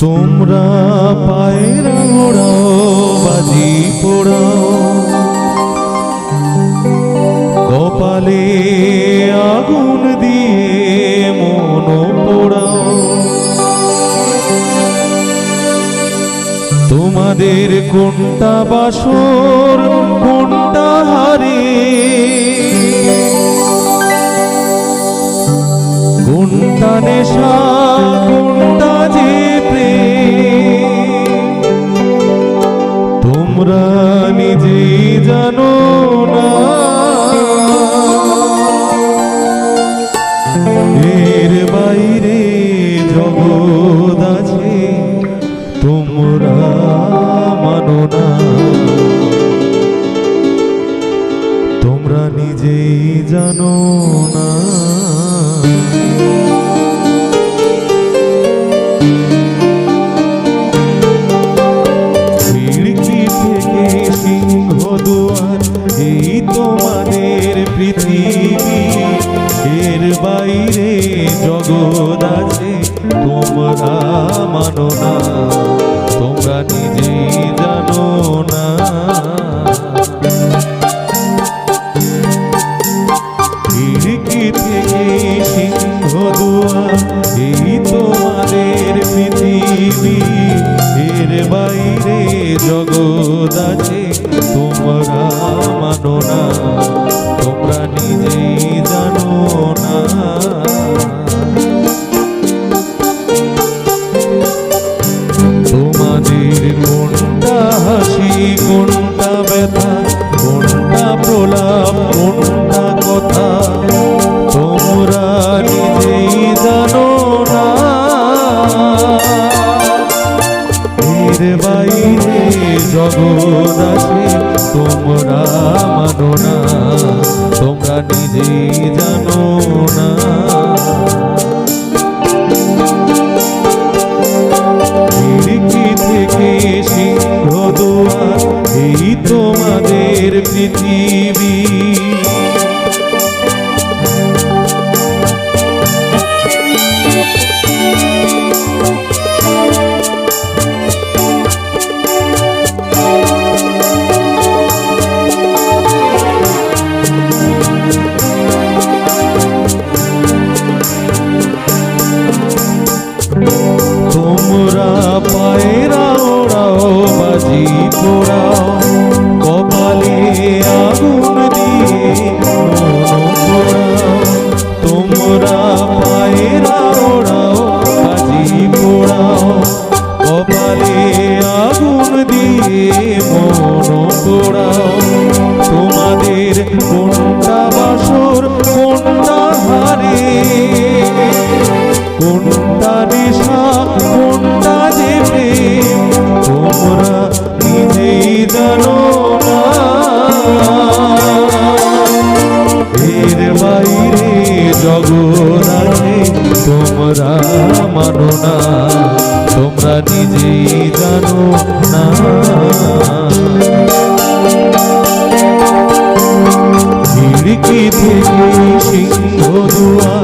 তোমরা পায়ের ওড়াও বাজি পোড়াও কপালে আগুন দিয়ে মন পোড়াও তোমাদের কোনটা বাসর, কোনটা হারে? কোনটা নেশা? জানো না। জগৎ আছে তোমরা মানো না। বাইরে জগৎ আছে তোমরা মানো না, তোমরা নিজে জানো না। থেকে সিংহ দুয়ার এই তোমাদের পৃথিবী বাজি পোড়াও আছে তোমরা মানো না তোমরা নিজেই জানো না। খিড়কি থেকে সিংহ দুয়ার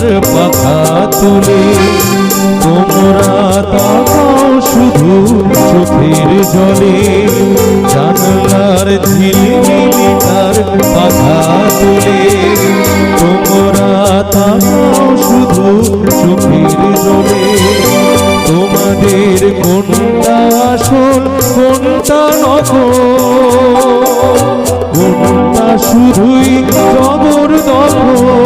তার পাখা তুলে। তোমরা তাকাও শুধু চোখের জলে। জানলার ঝিলিমিলি তার পাখা তুলে। তোমরা তাকাও শুধু চোখের জলে। তোমাদের কোনটা আসল, কোনটা নকল? কোনটা শুধুই জবর দখল